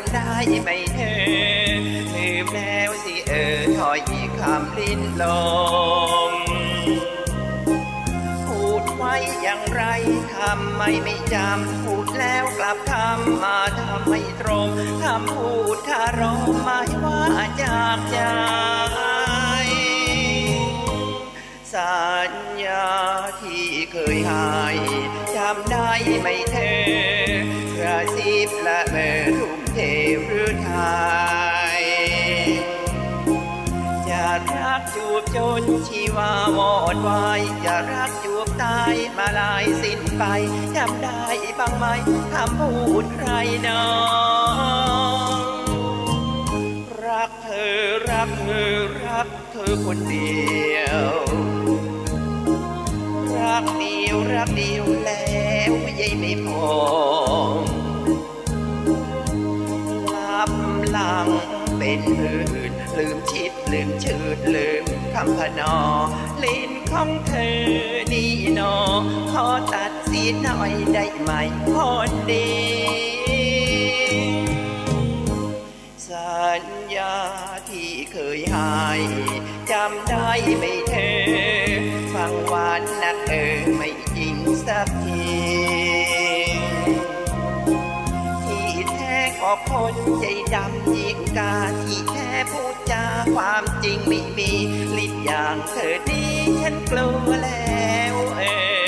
ำได้ไหมเธอลืมแล้วสิเออถอยอีกคำลิ้นลมพูดไว้อย่างไรทำไมไม่จำพูดแล้วกลับทำมาทำไม่ตรงคำพูดคารมหมายว่าจากใจสัญญาที่เคยให้จำได้ไหมเธอ กระซิบและเมื่อทุ่มเทหรือไทยจะรักจูบจนชีวาวอดวายจะรักจูบตายมาลายสิ้นไปจำได้บ้างไหมคำพูดใครนอรักเธอรักเธอรักเธอคนเดียว รักเดียวรักเดียวแล้ว ยัยไม่พอลับลังเป็นอื่น ลืมชิดลืมชืดลืมคำพนอลิ้นของเธอนี่นอ ขอตัดสีหน่อยได้ไหมคนดีสัญญาที่เคยให้จำได้ไหมเธอ ฟังหวานนักเออไม่จริงสักที ท้ก็คนใจดำยิ่งกาที่แท้พูดจาความจริงไม่มีลิ้นอย่างเธอนี้ฉันกลัวแล้วเออ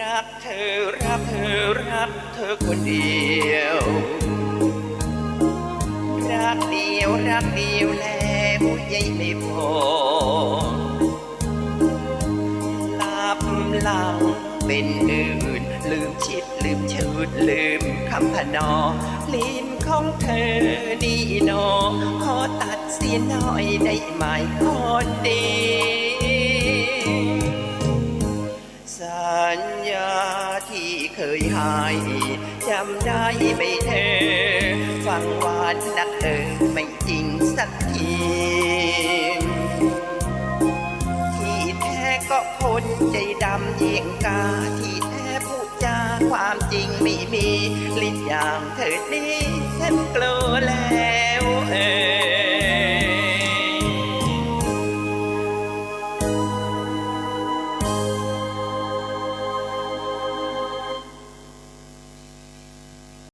รักเธอรักเธอรักเธอคนเดียว รักเดียวแล้วยัยไม่พอหลับหลังเป็นอื่น ลืมชิดลืมชืดลืมคำพนอลิ้นของเธอนี่หนอขอตัดเสียหน่อยได้ไหมคนดีสัญญาที่เคยให้ำได้ไหมเธอ ฟังหวานนักเออไม่จริงสักที ที่แท้ก็คนใจดำเยียงกา ที่แท้พูดจาความจริงไม่มีลิ้นอย่างเธอนี้ฉันกลัวแล้ว